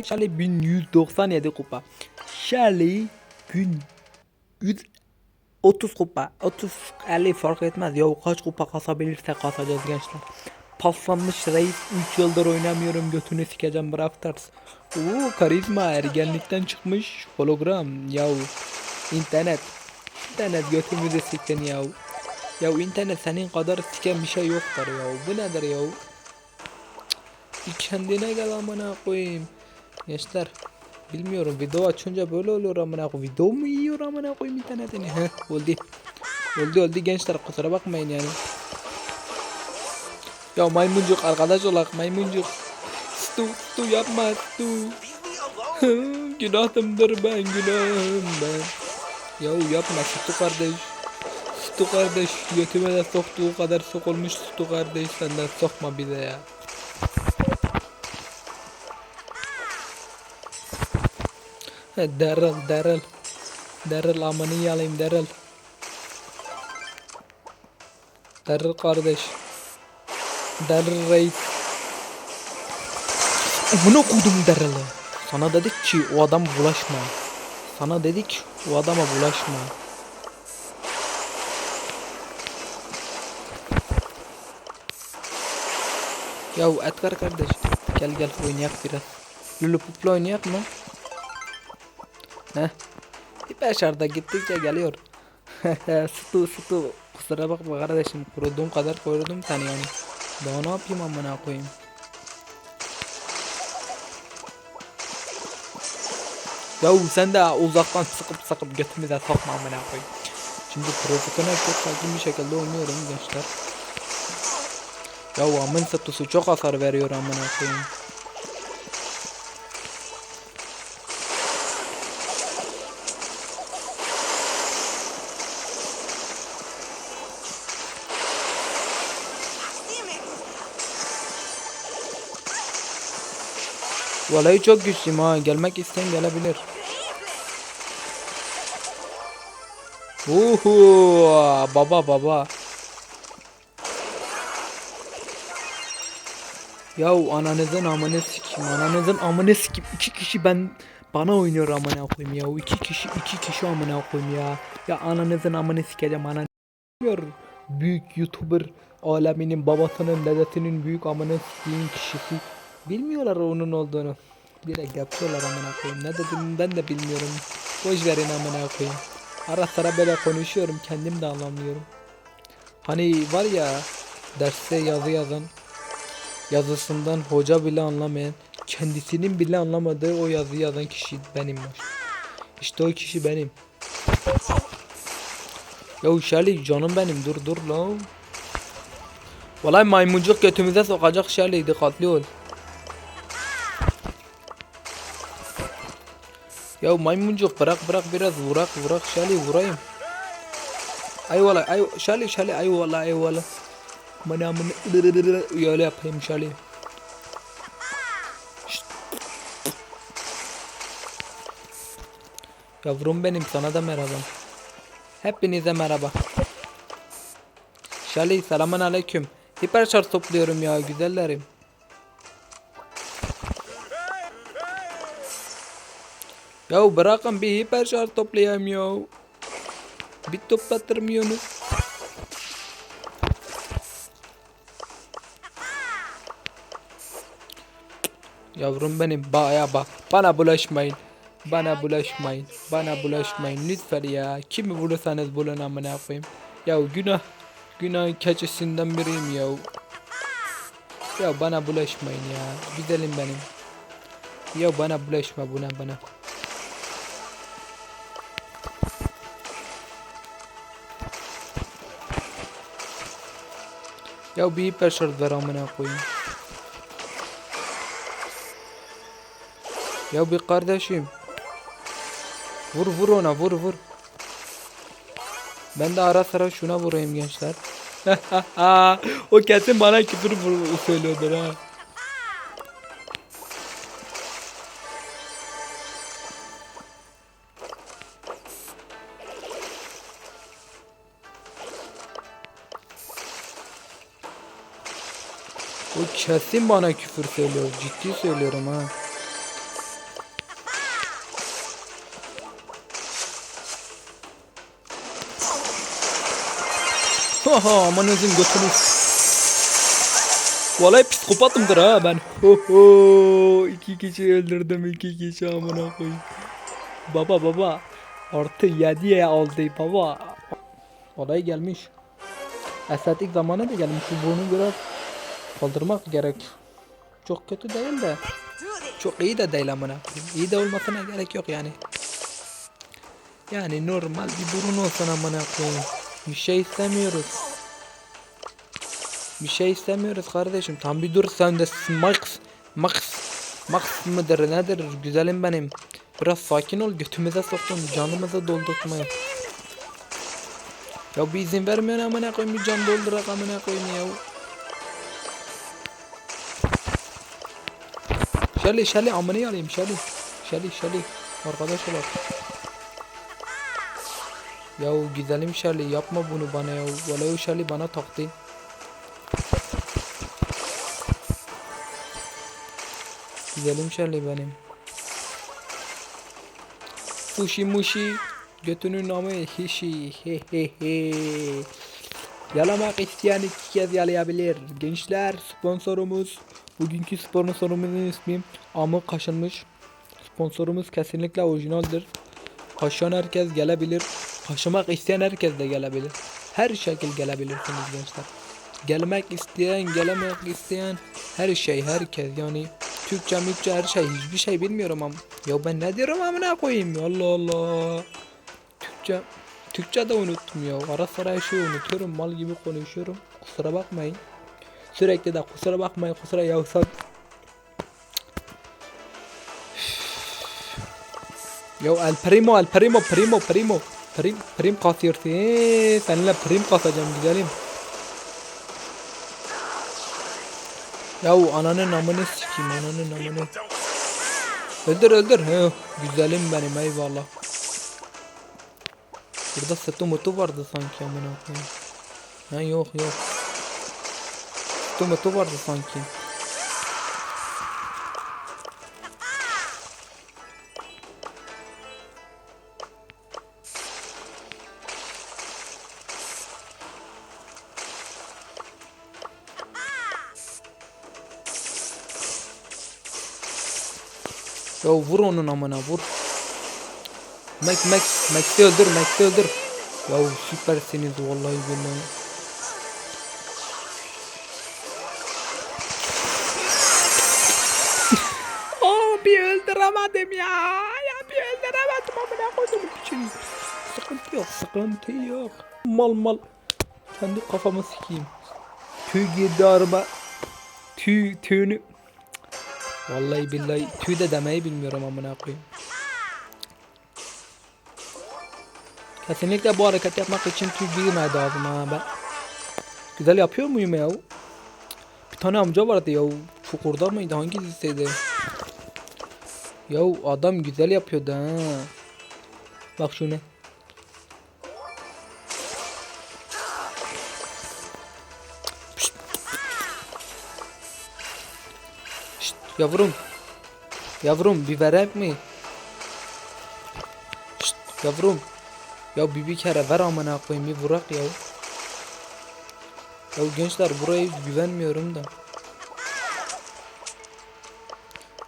Charlie 1197 kupa. Charlie 1130 kupa. 30 50 fark etmez. Ya kaç kupa kasabilirse kasacağız gençler. Paslanmış reis 3 yıldır oynamıyorum götünü sikeceğim Brawl Stars. Oo karizma ergenlikten çıkmış hologram ya internet internet götümüzü siktin ya ya internet senin kadar siken bir şey yoktur ya bu nedir ya bir kendine gel amına koyayım gençler bilmiyorum video açınca böyle oluyor amına koyayım video mu yiyor amına koyayım internetini heh oldu. Oldu oldu gençler kusura bakmayın yani. Ya maymuncuk arkadaş olak maymuncuk. Stu stu yapma stu. Günahımdır ben günahım ben. Ya yapma stu kardeş. Stu kardeş götüme de soktuğu kadar sokulmuş Stu kardeş senden sokma bize ya Daryl Daryl Daryl amanı yalayım Daryl Daryl kardeş Daryl reis Amına koydum Daryl'ı. Sana dedik ki o adam bulaşma. Sana dedik o adama bulaşma. Ya Edgar kardeş gel gel oynayak biraz. Lulupupla oynayak mı? Heh. Beşarda gittikçe geliyor. sıtı sıtı. Kusura bakma kardeşim kuruduğum kadar korudum seni yani. Daha ne yapayım amına koyayım. Ya sen de uzaktan sıkıp sıkıp götümüze sokma amına koyayım. Şimdi profesyonel çok sakin bir şekilde oynuyorum gençler. Ya amın satısı çok hasar veriyor amına koyayım. Vallahi çok güçlüyüm ha. Gelmek isteyen gelebilir. Uhu baba baba. Yahu ananızın amını sikim ananızın amını sikim iki kişi ben bana oynuyor amına koyayım ya iki kişi iki kişi amına koyayım ya ya ananızın amını sikeceğim anan büyük youtuber aleminin babasının dedesinin büyük amını siktiğin kişisi bilmiyorlar onun olduğunu direkt yapıyorlar amına koyayım ne dedim ben de bilmiyorum boş verin amına koyayım ara sıra böyle konuşuyorum kendim de anlamıyorum hani var ya derste yazı yazan yazısından hoca bile anlamayan, kendisinin bile anlamadığı o yazıyı yazan kişi benim var. İşte o kişi benim. Ya Shelly canım benim dur dur lan. Vallahi maymuncuk götümüze sokacak Shelly dikkatli ol. Ya maymuncuk bırak bırak biraz vurak vurak Shelly vurayım. Eyvallah ay Shelly Shelly eyvallah eyvallah. Bana amına öyle yapayım Şali. Şşt. Yavrum benim sana da merhaba. Hepinize merhaba. Şali selamun aleyküm. Hiper şarj topluyorum ya güzellerim. Ya bırakın bir hiper şarj toplayayım ya. Bir toplatırmıyorsunuz. Yavrum benim baya bak bana bulaşmayın. Bana bulaşmayın. Bana bulaşmayın lütfen ya. Kimi bulursanız bulun amına koyayım. Ya günah günah keçisinden biriyim ya. Ya bana bulaşmayın ya. Güzelim benim. Ya bana bulaşma buna bana. Ya bir hiper şart ver amına koyayım. Ya bir kardeşim. Vur vur ona vur vur. Ben de ara sıra şuna vurayım gençler. o kesin bana küfür söylüyordur ha. Kesin bana küfür söylüyor. Ciddi söylüyorum ha. Haha amanızın götünü. Vallahi psikopatımdır ha ben. Ho ho. İki kişi öldürdüm iki kişi amına koyayım. Baba baba. Artı yediye aldı baba. Olay gelmiş. Estetik zamanı da gelmiş. Bunu biraz kaldırmak gerek. Çok kötü değil de. Çok iyi de değil amına. İyi de olmasına gerek yok yani. Yani normal bir burun olsun amına koyayım. Bir şey istemiyoruz. Bir şey istemiyoruz kardeşim. Tam bir dur sen de Max. Max. Max mıdır nedir güzelim benim. Biraz sakin ol götümüze soktun canımızı doldurtmaya. Ya bir izin vermiyorsun amına koyayım bir can doldurak amına koyayım ya. Şali şali amını alayım şali. Şali şali. Arkadaş olarak. Ya güzelim Şali yapma bunu bana ya. Vallahi Şali bana taktı. Güzelim Şali benim. Fuşi muşi götünün namı hişi he he he. Yalamak isteyen iki kez yalayabilir. Gençler sponsorumuz. Bugünkü sponsorumuzun ismi Amı Kaşınmış. Sponsorumuz kesinlikle orijinaldir. Kaşıyan herkes gelebilir. Kaşımak isteyen herkes de gelebilir. Her şekil gelebilirsiniz gençler. Gelmek isteyen, gelemek isteyen her şey, herkes yani Türkçe, Mürkçe her şey hiçbir şey bilmiyorum ama. Ya ben ne diyorum amına koyayım ya Allah Allah. Türkçe, Türkçe de unuttum ya. Ara sıra şey unutuyorum. Mal gibi konuşuyorum. Kusura bakmayın. Sürekli de kusura bakmayın. Kusura yoksa Yo el primo el primo primo primo. Prim prim kasıyorsun Eee, seninle prim kasacağım güzelim. Yahu ananın amını sikeyim ananın amını Öldür öldür. He güzelim benim eyvallah. Burada sütü mutu vardı sanki amına koyayım. Ha yok yok Mutu vardı sanki Ya vur onun amına vur. Max Max Max'i öldür Max'i öldür. Ya süpersiniz vallahi billahi. Öldüremedim ya. Ya bir öldüremedim amına koydum için. Sıkıntı yok sıkıntı yok. Mal mal. Kendi kafamı sikeyim. Tüy girdi araba. Tüy tüyünü Vallahi billahi tüy de demeyi bilmiyorum amına koyayım. Kesinlikle bu hareket yapmak için tüy girmedi ağzıma ben. Güzel yapıyor muyum ya? Bir tane amca vardı ya. Çukurda mıydı? Hangi dizideydi? Ya adam güzel yapıyordu ha. Bak şuna. Şşt, yavrum. Yavrum bir verek mi? Şşt, yavrum. Ya bir bir kere ver amına koyayım bir vurak ya. Ya gençler buraya güvenmiyorum da.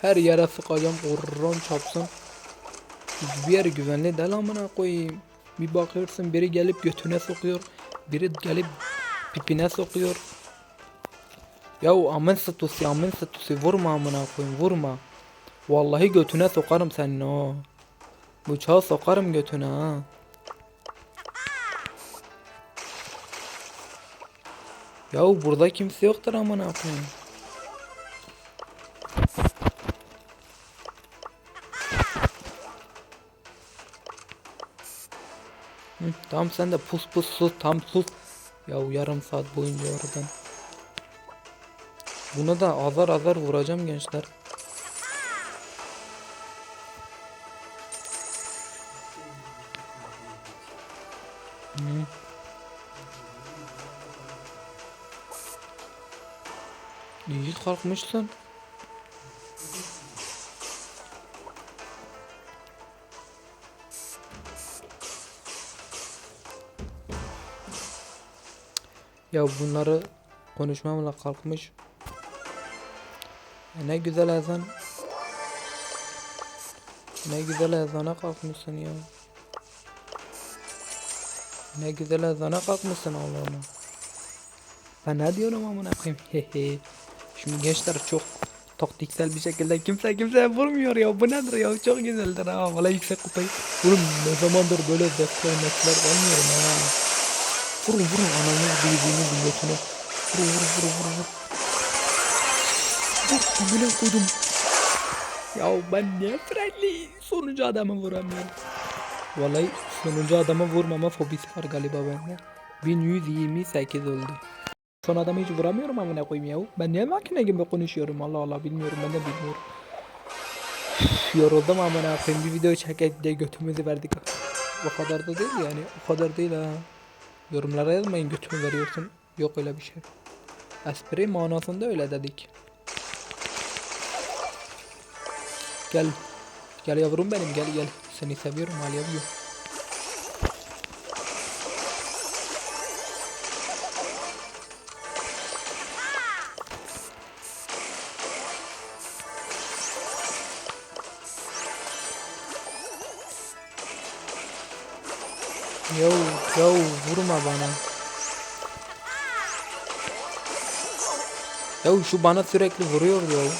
Her yere sıkacağım kurron çapsın. Hiçbir yer güvenli değil amına koyayım. Bir bakıyorsun biri gelip götüne sokuyor. Biri gelip pipine sokuyor. Ya amın statüsü amın statüsü vurma amına koyayım vurma. Vallahi götüne sokarım senin o. Bıçağı sokarım götüne ha. Ya burada kimse yoktur amına koyayım. Hı, tamam sen de pus pus sus tam sus. Ya yarım saat boyunca oradan. Buna da azar azar vuracağım gençler. Hı. İyi kalkmışsın. Ya bunları konuşmamla kalkmış. E ne güzel ezan. Ne güzel ezana kalkmışsın ya. Ne güzel ezana kalkmışsın Allah'ım. Ben ne diyorum amına koyayım. Şimdi gençler çok taktiksel bir şekilde kimse kimseye vurmuyor ya. Bu nedir ya? Çok güzeldir ha. Valla yüksek kupayı. Oğlum ne zamandır böyle defter almıyorum ha. Vurun vurun ananı bildiğini milletine. Vurun vurun vurun vurun. vurun. Vur amına koydum. Ya ben niye friendly sonuncu adamı vuramıyorum? Vallahi sonuncu adamı vurmama fobisi var galiba bende. 1128 oldu. Son adamı hiç vuramıyorum amına koyayım ya. Ben niye makine gibi konuşuyorum Allah Allah bilmiyorum ben de bilmiyorum. Yoruldum amına koyayım bir video çekek diye götümüzü verdik. O kadar da değil yani o kadar değil ha. Yorumlara yazmayın götümü veriyorsun. Yok öyle bir şey. Espri manasında öyle dedik. Gel. Gel yavrum benim gel gel. Seni seviyorum abi. Yo yo vurma bana. Ya şu bana sürekli vuruyor ya.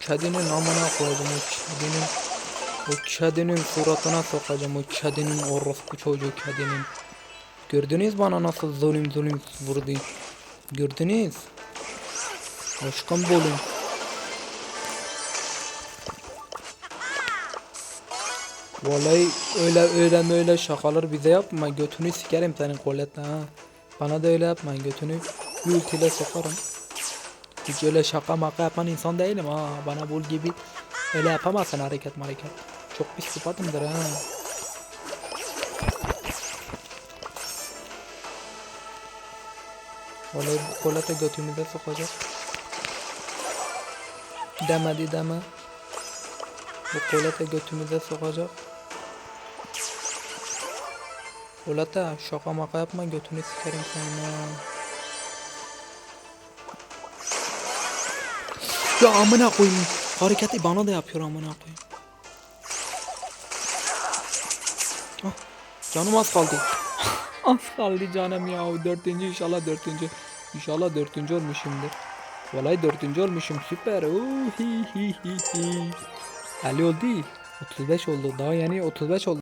Kedinin amına koyacağım o kedinin. O kedinin suratına sokacağım o kedinin orospu çocuğu kedinin. Gördünüz bana nasıl zulüm zulüm vurdu. Gördünüz. Aşkım bolum. Vallahi öyle öyle öyle şakalar bize yapma götünü sikerim senin koletle ha. Bana da öyle yapma götünü bir ultiyle sokarım. Hiç öyle şaka maka yapan insan değilim ha. Bana bul gibi öyle yapamazsın hareket hareket. Çok psikopatımdır ha. Vallahi bu kolata götümüze sokacak. Demedi deme. Bu kolata götümüze sokacak. Kolata şaka maka yapma götünü sikerim senin ha. Ya amına koyayım. Hareketi bana da yapıyor amına koyayım. Ah, canım az kaldı. Az kaldı canım ya. Dördüncü inşallah dördüncü. İnşallah dördüncü olmuşumdur. Vallahi dördüncü olmuşum süper. Oo, hi hi hi hi. 50 oldu. 35 oldu. Daha yeni 35 oldu.